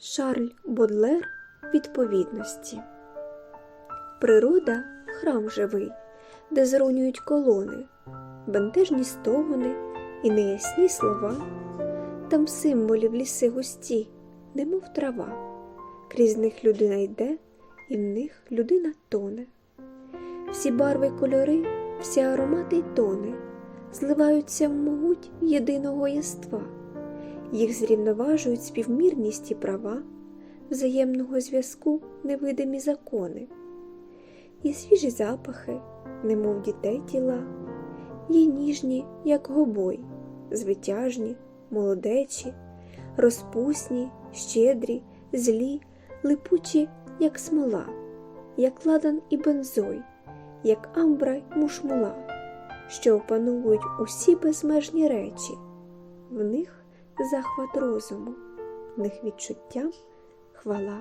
Шарль Бодлер відповідності. Природа храм живий, де зрунюють колони, бентежні стогони і неясні слова. Там символів ліси густі, немов трава. Крізь них людина йде, і в них людина тоне. Всі барви кольори, всі аромати й тони зливаються в могуть єдиного єства. Їх зрівноважують співмірність і права, взаємного зв'язку невидимі закони. Є свіжі запахи, немов дітей тіла, є ніжні, як гобой, звитяжні, молодечі, розпусні, щедрі, злі, липучі, як смола, як ладан і бензой, як амбра й мушмула, що опановують усі безмежні речі, в них захват розуму, в них відчуття, хвала